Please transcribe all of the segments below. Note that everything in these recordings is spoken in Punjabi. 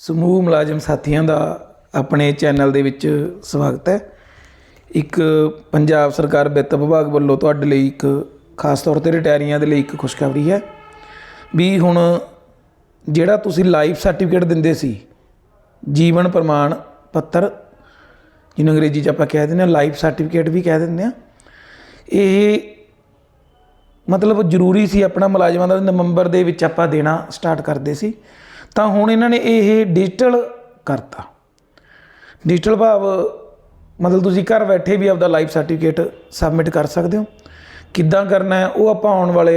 ਸਮੂਹ ਮੁਲਾਜ਼ਮ ਸਾਥੀਆਂ ਦਾ ਆਪਣੇ ਚੈਨਲ ਦੇ ਵਿੱਚ ਸਵਾਗਤ ਹੈ। ਇੱਕ ਪੰਜਾਬ ਸਰਕਾਰ ਵਿੱਤ ਵਿਭਾਗ ਵੱਲੋਂ ਤੁਹਾਡੇ ਲਈ ਇੱਕ ਖਾਸ ਤੌਰ ਤੇ ਰਿਟਾਇਰੀਆਂ ਦੇ ਲਈ ਇੱਕ ਖੁਸ਼ਖਬਰੀ ਹੈ ਵੀ ਹੁਣ ਜਿਹੜਾ ਤੁਸੀਂ ਲਾਈਫ ਸਰਟੀਫਿਕੇਟ ਦਿੰਦੇ ਸੀ, ਜੀਵਨ ਪ੍ਰਮਾਣ ਪੱਤਰ, ਜਿਹਨੂੰ ਅੰਗਰੇਜ਼ੀ 'ਚ ਆਪਾਂ ਕਹਿ ਦਿੰਦੇ ਹਾਂ, ਲਾਈਫ ਸਰਟੀਫਿਕੇਟ ਵੀ ਕਹਿ ਦਿੰਦੇ ਆ ਇਹ ਮਤਲਬ ਜ਼ਰੂਰੀ ਸੀ ਆਪਣਾ ਮੁਲਾਜ਼ਮਾਂ ਦਾ ਨਵੰਬਰ ਦੇ ਵਿੱਚ ਆਪਾਂ ਦੇਣਾ ਸਟਾਰਟ ਕਰਦੇ ਸੀ। ਤਾਂ ਹੁਣ ਇਹਨਾਂ ਨੇ ਇਹ ਡਿਜੀਟਲ ਕਰਤਾ। ਡਿਜੀਟਲ ਭਾਵ ਮਤਲਬ ਤੁਸੀਂ ਘਰ ਬੈਠੇ ਵੀ ਆਪਦਾ ਲਾਈਫ ਸਰਟੀਫਿਕੇਟ ਸਬਮਿਟ ਕਰ ਸਕਦੇ ਹੋ। ਕਿੱਦਾਂ ਕਰਨਾ ਹੈ ਉਹ ਆਪਾਂ ਆਉਣ ਵਾਲੇ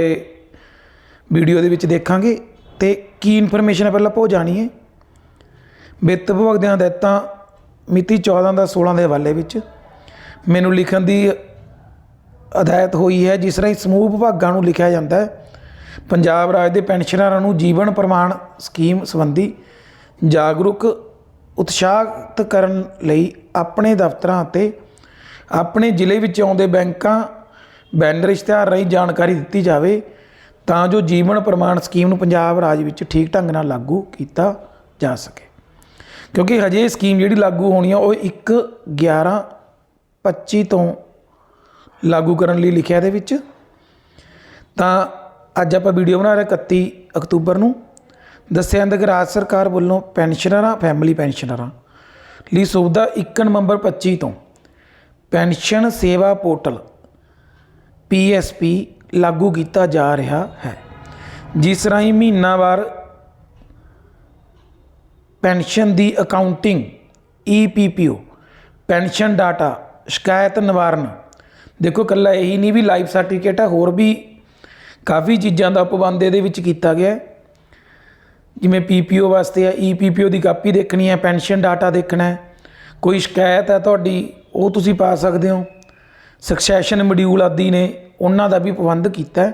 ਵੀਡੀਓ ਦੇ ਵਿੱਚ ਦੇਖਾਂਗੇ ਤੇ ਕੀ ਇਨਫੋਰਮੇਸ਼ਨ ਹੈ ਪਹਿਲਾਂ ਆਪਾਂ ਉਹ ਜਾਣੀਏ ਵਿੱਤ ਵਿਭਾਗ ਦੀਆਂ ਹਦਾਇਤਾਂ ਮਿਤੀ 14 ਦਾ 16 ਦੇ ਹਵਾਲੇ ਵਿੱਚ ਮੈਨੂੰ ਲਿਖਣ ਦੀ ਹਦਾਇਤ ਹੋਈ ਹੈ, ਜਿਸ ਰਾਹੀਂ ਸਮੂਹ ਵਿਭਾਗਾਂ ਨੂੰ ਲਿਖਿਆ ਜਾਂਦਾ ਹੈ। ਪੰਜਾਬ ਰਾਜ ਦੇ ਪੈਨਸ਼ਨਰਾਂ ਨੂੰ ਜੀਵਨ ਪ੍ਰਮਾਣ ਸਕੀਮ ਸੰਬੰਧੀ ਜਾਗਰੂਕ ਉਤਸ਼ਾਹਿਤ ਕਰਨ ਲਈ ਆਪਣੇ ਦਫ਼ਤਰਾਂ ਅਤੇ ਆਪਣੇ ਜ਼ਿਲ੍ਹੇ ਵਿੱਚ ਆਉਂਦੇ ਬੈਂਕਾਂ, ਬੈਨਰ ਇਸ਼ਤਿਹਾਰ ਰਾਹੀਂ ਜਾਣਕਾਰੀ ਦਿੱਤੀ ਜਾਵੇ ਤਾਂ ਜੋ ਜੀਵਨ ਪ੍ਰਮਾਣ ਸਕੀਮ ਨੂੰ ਪੰਜਾਬ ਰਾਜ ਵਿੱਚ ਠੀਕ ਢੰਗ ਨਾਲ ਲਾਗੂ ਕੀਤਾ ਜਾ ਸਕੇ। ਕਿਉਂਕਿ ਹਜੇ ਇਹ ਸਕੀਮ ਜਿਹੜੀ ਲਾਗੂ ਹੋਣੀ ਆ, ਉਹ 1 11 25 ਤੋਂ ਲਾਗੂ ਕਰਨ ਲਈ ਲਿਖਿਆ ਇਹਦੇ ਵਿੱਚ। ਤਾਂ ਅੱਜ ਆਪਾਂ ਵੀਡੀਓ ਬਣਾ ਰਹੇ 31 ਅਕਤੂਬਰ ਨੂੰ। ਦੱਸਿਆ ਜਾਂਦਾ ਕਿ ਰਾਜ ਸਰਕਾਰ ਵੱਲੋਂ ਪੈਨਸ਼ਨਰਾਂ ਫੈਮਿਲੀ ਪੈਨਸ਼ਨਰਾਂ ਲਈ ਸੁਵਿਧਾ 1 ਨਵੰਬਰ 25 ਤੋਂ। ਪੈਨਸ਼ਨ ਸੇਵਾ ਪੋਰਟਲ PSP ਲਾਗੂ ਕੀਤਾ ਜਾ ਰਿਹਾ ਹੈ। ਜਿਸ ਰਾਹੀਂ ਮਹੀਨਾਵਾਰ ਪੈਨਸ਼ਨ ਦੀ ਅਕਾਊਂਟਿੰਗ EPPO ਪੈਨਸ਼ਨ ਡਾਟਾ, ਸ਼ਿਕਾਇਤ ਨਿਵਾਰਨ। ਦੇਖੋ ਕੱਲਾ ਇਹੀ ਨਹੀਂ ਵੀ ਲਾਈਫ ਸਰਟੀਫਿਕੇਟ ਹੈ ਹੋਰ ਵੀ ਕਾਫੀ ਚੀਜ਼ਾਂ ਦਾ ਪਾਬੰਦ ਇਹਦੇ ਵਿੱਚ ਕੀਤਾ ਗਿਆ ਹੈ। ਜਿਵੇਂ ਪੀਪੀਓ ਵਾਸਤੇ ਹੈ ਈਪੀਪੀਓ ਦੀ ਕਾਪੀ ਦੇਖਣੀ ਹੈ, ਪੈਨਸ਼ਨ ਡਾਟਾ ਦੇਖਣਾ ਹੈ। ਕੋਈ ਸ਼ਿਕਾਇਤ ਹੈ ਤੁਹਾਡੀ, ਉਹ ਤੁਸੀਂ ਪਾ ਸਕਦੇ ਹੋ। ਸਕਸੈਸ਼ਨ ਮੋਡਿਊਲ ਆਦਿ ਨੇ ਉਹਨਾਂ ਦਾ ਵੀ ਪ੍ਰਬੰਧ ਕੀਤਾ ਹੈ।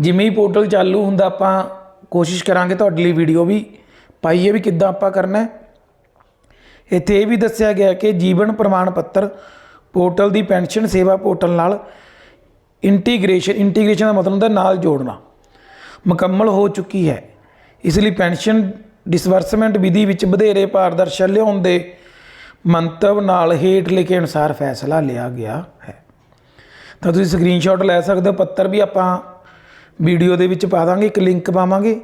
ਜਿਵੇਂ ਹੀ ਪੋਰਟਲ ਚਾਲੂ ਹੁੰਦਾ, ਆਪਾਂ ਕੋਸ਼ਿਸ਼ ਕਰਾਂਗੇ ਤੁਹਾਡੇ ਲਈ ਵੀਡੀਓ ਵੀ ਪਾਈਏ ਵੀ ਕਿੱਦਾਂ ਆਪਾਂ ਕਰਨਾ ਹੈ। ਇੱਥੇ ਇਹ ਵੀ ਦੱਸਿਆ ਗਿਆ ਕਿ ਜੀਵਨ ਪ੍ਰਮਾਣ ਪੱਤਰ ਪੋਰਟਲ ਦੀ ਪੈਨਸ਼ਨ ਸੇਵਾ ਪੋਰਟਲ ਨਾਲ ਇੰਟੀਗ੍ਰੇਸ਼ਨ ਇੰਟੀਗ੍ਰੇਸ਼ਨ ਦਾ ਮਤਲਬ ਹੁੰਦਾ ਨਾਲ ਜੋੜਨਾ। ਮੁਕੰਮਲ ਹੋ ਚੁੱਕੀ ਹੈ। ਇਸ ਲਈ ਪੈਨਸ਼ਨ ਡਿਸਬਰਸਮੈਂਟ ਵਿਧੀ ਵਿੱਚ ਵਧੇਰੇ ਪਾਰਦਰਸ਼ਤਾ ਲਿਆਉਣ ਦੇ ਮੰਤਵ ਨਾਲ ਹੇਠ ਲਿਖੇ ਅਨੁਸਾਰ ਫੈਸਲਾ ਲਿਆ ਗਿਆ ਹੈ। ਤਾਂ ਤੁਸੀਂ ਸਕਰੀਨਸ਼ਾਟ ਲੈ ਸਕਦੇ ਹੋ, ਪੱਤਰ ਵੀ ਆਪਾਂ ਵੀਡੀਓ ਦੇ ਵਿੱਚ ਪਾ ਦਾਂਗੇ, ਇੱਕ ਲਿੰਕ ਪਾਵਾਂਗੇ।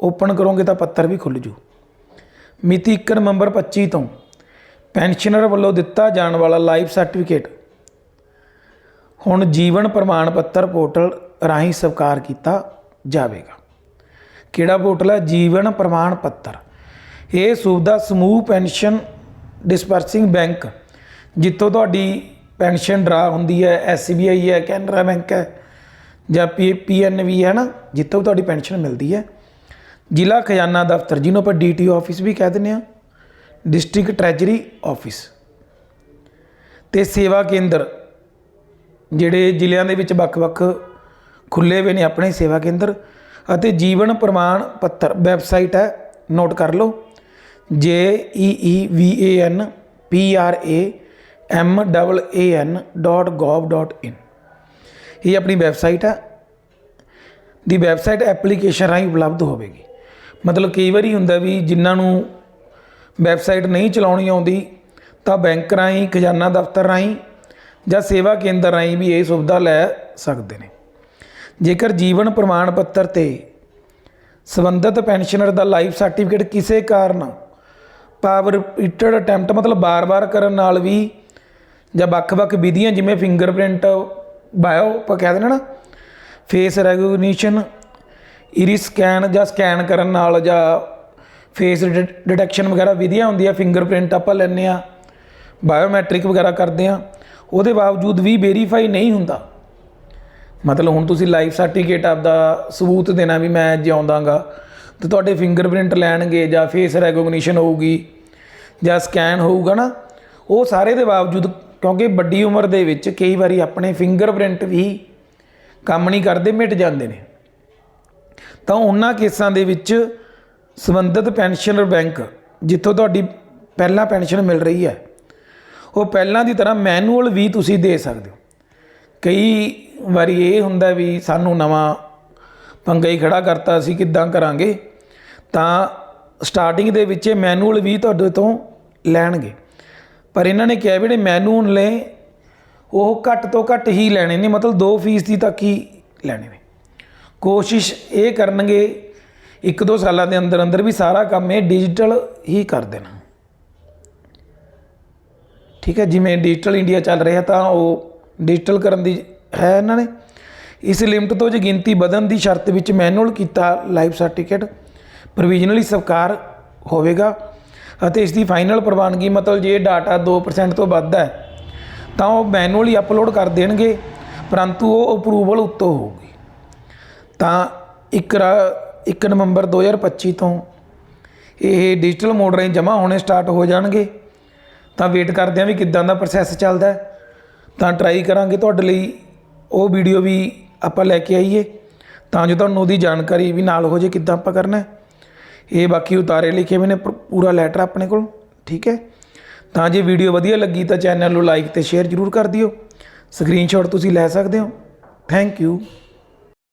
ਓਪਨ ਕਰੋਗੇ ਤਾਂ ਪੱਤਰ ਵੀ ਖੁੱਲ ਜੂ। ਮਿਤੀ 1 ਨਵੰਬਰ 25 ਤੋਂ ਪੈਨਸ਼ਨਰ ਵੱਲੋਂ ਦਿੱਤਾ ਜਾਣ ਵਾਲਾ ਲਾਈਫ ਸਰਟੀਫਿਕੇਟ ਹੁਣ ਜੀਵਨ ਪ੍ਰਮਾਣ ਪੱਤਰ ਪੋਰਟਲ ਰਾਹੀਂ ਸਵੀਕਾਰ ਕੀਤਾ ਜਾਵੇਗਾ। ਕਿਹੜਾ ਪੋਰਟਲ ਹੈ? ਜੀਵਨ ਪ੍ਰਮਾਣ ਪੱਤਰ। ਇਹ ਸੁਵਿਧਾ ਸਮੂਹ ਪੈਨਸ਼ਨ ਡਿਸਪਰਸਿੰਗ ਬੈਂਕ, ਜਿੱਥੋਂ ਤੁਹਾਡੀ ਪੈਨਸ਼ਨ ਡਰਾ ਹੁੰਦੀ ਹੈ ਐਸਬੀਆਈ ਹੈ, ਕੈਨਰਾ ਬੈਂਕ ਹੈ, ਜਾਂ ਪੀ ਪੀਐਨਬੀ ਹੈ ਨਾ, ਜਿੱਥੋਂ ਤੁਹਾਡੀ ਪੈਨਸ਼ਨ ਮਿਲਦੀ ਹੈ। ਜ਼ਿਲ੍ਹਾ ਖਜ਼ਾਨਾ ਦਫ਼ਤਰ, ਜਿਹਨੂੰ ਆਪਾਂ ਡੀਟੀਓ ਆਫਿਸ ਵੀ ਕਹਿ ਦਿੰਦੇ ਆ ਡਿਸਟ੍ਰਿਕਟ ਟ੍ਰੈਜਰੀ ਆਫਿਸ। ਤੇ ਸੇਵਾ ਕੇਂਦਰ ਜਿਹੜੇ ਜ਼ਿਲ੍ਹਿਆਂ ਦੇ ਵਿੱਚ ਵੱਖ-ਵੱਖ ਖੁੱਲੇ ਹੋਏ ਨੇ ਆਪਣੇ ਸੇਵਾ ਕੇਂਦਰ ਅਤੇ ਜੀਵਨ ਪ੍ਰਮਾਣ ਪੱਤਰ, ਵੈਬਸਾਈਟ ਹੈ ਨੋਟ ਕਰ ਲਓ, J E E V A N P R A M A A N .gov.in ਇਹ ਆਪਣੀ ਵੈਬਸਾਈਟ ਹੈ। ਦੀ ਵੈਬਸਾਈਟ ਐਪਲੀਕੇਸ਼ਨ ਰਾਹੀਂ ਉਪਲਬਧ ਹੋਵੇਗੀ। ਮਤਲਬ ਕਈ ਵਾਰੀ ਹੁੰਦਾ ਵੀ ਜਿਨ੍ਹਾਂ ਨੂੰ ਵੈਬਸਾਈਟ ਨਹੀਂ ਚਲਾਉਣੀ ਆਉਂਦੀ, ਤਾਂ ਬੈਂਕ ਰਾਹੀਂ, ਖਜ਼ਾਨਾ ਦਫ਼ਤਰ ਰਾਹੀਂ ਜਾਂ ਸੇਵਾ ਕੇਂਦਰ ਰਾਹੀਂ ਵੀ ਇਹ ਸੁਵਿਧਾ ਲੈ ਸਕਦੇ ਨੇ। ਜੇਕਰ ਜੀਵਨ ਪ੍ਰਮਾਣ ਪੱਤਰ ਤੇ ਸੰਬੰਧਿਤ ਪੈਨਸ਼ਨਰ ਦਾ ਲਾਈਫ ਸਰਟੀਫਿਕੇਟ ਕਿਸੇ ਕਾਰਨ ਪਾਵਰ ਰਿਪੀਟਡ ਅਟੈਂਪਟ ਮਤਲਬ ਬਾਰ-ਬਾਰ ਕਰਨ ਨਾਲ ਵੀ ਜਾਂ ਵੱਖ-ਵੱਖ ਵਿਧੀਆਂ ਜਿਵੇਂ ਫਿੰਗਰਪ੍ਰਿੰਟ ਬਾਇਓ ਆਪਾਂ ਕਹਿ ਦਿੰਦੇ ਨਾ ਫੇਸ ਰੈਕਗਨੀਸ਼ਨ ਇਰਿਸ ਸਕੈਨ ਜਾਂ ਸਕੈਨ ਕਰਨ ਨਾਲ ਜਾਂ ਫੇਸ ਡਿਟੈਕਸ਼ਨ ਵਗੈਰਾ ਵਿਧੀਆਂ ਹੁੰਦੀਆਂ ਫਿੰਗਰਪ੍ਰਿੰਟ ਆਪਾਂ ਲੈਂਦੇ ਆ ਬਾਇਓਮੈਟ੍ਰਿਕ ਵਗੈਰਾ ਕਰਦੇ ਆ ਉਹਦੇ ਬਾਵਜੂਦ ਵੀ ਵੈਰੀਫਾਈ ਨਹੀਂ ਹੁੰਦਾ। ਮਤਲਬ ਹੁਣ ਤੁਸੀਂ ਲਾਈਫ ਸਰਟੀਫਿਕੇਟ ਆਪਦਾ ਸਬੂਤ ਦੇਣਾ ਵੀ ਮੈਂ ਜਿਉਂਦਾਗਾ, ਤੇ ਤੁਹਾਡੇ ਫਿੰਗਰਪ੍ਰਿੰਟ ਲੈਣਗੇ ਜਾਂ ਫੇਸ ਰੈਕਗਨੀਸ਼ਨ ਹੋਊਗੀ ਜਾਂ ਸਕੈਨ ਹੋਊਗਾ ਨਾ, ਉਹ ਸਾਰੇ ਦੇ ਬਾਵਜੂਦ ਕਿਉਂਕਿ ਵੱਡੀ ਉਮਰ ਦੇ ਵਿੱਚ ਕਈ ਵਾਰੀ ਆਪਣੇ ਫਿੰਗਰਪ੍ਰਿੰਟ ਵੀ ਕੰਮ ਨਹੀਂ ਕਰਦੇ, ਮਿਟ ਜਾਂਦੇ ਨੇ। ਤਾਂ ਉਹਨਾਂ ਕੇਸਾਂ ਦੇ ਵਿੱਚ ਸੰਬੰਧਿਤ ਪੈਨਸ਼ਨਰ ਬੈਂਕ ਜਿੱਥੋਂ ਤੁਹਾਡੀ ਪਹਿਲਾਂ ਪੈਨਸ਼ਨ ਮਿਲ ਰਹੀ ਹੈ ਉਹ ਪਹਿਲਾਂ ਦੀ ਤਰ੍ਹਾਂ ਮੈਨੂਅਲ ਵੀ ਤੁਸੀਂ ਦੇ ਸਕਦੇ ਹੋ। ਕਈ ਵਾਰੀ ਇਹ ਹੁੰਦਾ ਵੀ ਸਾਨੂੰ ਨਵਾਂ ਪੰਗਾ ਹੀ ਖੜਾ ਕਰਤਾ, ਅਸੀਂ ਕਿੱਦਾਂ ਕਰਾਂਗੇ? ਤਾਂ ਸਟਾਰਟਿੰਗ ਦੇ ਵਿੱਚ ਇਹ ਮੈਨੂਅਲ ਵੀ ਤੁਹਾਡੇ ਤੋਂ ਲੈਣਗੇ। ਪਰ ਇਹਨਾਂ ਨੇ ਕਿਹਾ ਵੀ ਜਿਹੜੇ ਮੈਨੂਅਲ ਨੇ, ਉਹ ਘੱਟ ਤੋਂ ਘੱਟ ਹੀ ਲੈਣੇ ਨੇ, ਮਤਲਬ 2 ਫੀਸਦੀ ਤੱਕ ਹੀ ਲੈਣੇ ਨੇ। ਕੋਸ਼ਿਸ਼ ਇਹ ਕਰਨਗੇ, ਇੱਕ ਦੋ ਸਾਲਾਂ ਦੇ ਅੰਦਰ ਅੰਦਰ ਵੀ ਸਾਰਾ ਕੰਮ ਇਹ ਡਿਜੀਟਲ ਹੀ ਕਰ ਦੇਣਾ। ਠੀਕ ਹੈ, ਜਿਵੇਂ ਡਿਜੀਟਲ ਇੰਡੀਆ ਚੱਲ ਰਿਹਾ ਤਾਂ ਉਹ ਡਿਜੀਟਲ ਕਰਨ ਦੀ ਹੈ ਇਹਨਾਂ ਨੇ। ਇਸ ਲਿਮਟ ਤੋਂ ਜੇ ਗਿਣਤੀ ਵਧਣ ਦੀ ਸ਼ਰਤ ਵਿੱਚ ਮੈਨੂਅਲ ਕੀਤਾ ਲਾਈਫ ਸਰਟੀਫਿਕੇਟ ਪ੍ਰੋਵੀਜ਼ਨਲੀ ਸਵੀਕਾਰ ਹੋਵੇਗਾ ਅਤੇ ਇਸ ਦੀ ਫਾਈਨਲ ਪ੍ਰਵਾਨਗੀ ਮਤਲਬ ਜੇ ਡਾਟਾ 2% ਤੋਂ ਵੱਧ ਹੈ, ਤਾਂ ਉਹ ਮੈਨੂਅਲੀ ਅਪਲੋਡ ਕਰ ਦੇਣਗੇ, ਪਰੰਤੂ ਉਹ ਅਪਰੂਵਲ ਉੱਤੋਂ ਹੋਊਗੀ। ਤਾਂ 1 1 ਨਵੰਬਰ 2025 ਤੋਂ ਇਹ ਡਿਜੀਟਲ ਮੋਡ ਰਾਹੀਂ ਜਮ੍ਹਾਂ ਹੋਣੇ ਸਟਾਰਟ ਹੋ ਜਾਣਗੇ। ਤਾਂ ਵੇਟ ਕਰਦੇ ਹਾਂ ਵੀ ਕਿੱਦਾਂ ਦਾ ਪ੍ਰੋਸੈਸ ਚੱਲਦਾ ਤਾਂ ਟਰਾਈ ਕਰਾਂਗੇ ਤੁਹਾਡੇ ਲਈ। ਉਹ ਵੀਡੀਓ ਵੀ ਆਪਾਂ ਲੈ ਕੇ ਆਈਏ। ਤਾਂ ਜੋ ਤੁਹਾਨੂੰ ਉਹਦੀ ਜਾਣਕਾਰੀ ਵੀ ਨਾਲ ਹੋ ਜੇ ਕਿੱਦਾਂ ਆਪਾਂ ਕਰਨਾ ਇਹ ਬਾਕੀ ਉਤਾਰੇ ਲਿਖੇ ਵੀ ਨੇ ਪੂਰਾ ਲੈਟਰ ਆਪਣੇ ਕੋਲ, ਠੀਕ ਹੈ। ਤਾਂ ਜੇ ਵੀਡੀਓ ਵਧੀਆ ਲੱਗੀ ਤਾਂ ਚੈਨਲ ਨੂੰ ਲਾਈਕ ਤੇ ਸ਼ੇਅਰ ਜ਼ਰੂਰ ਕਰ ਦਿਓ। ਸਕਰੀਨਸ਼ਾਟ ਤੁਸੀਂ ਲੈ ਸਕਦੇ ਹੋ। Thank you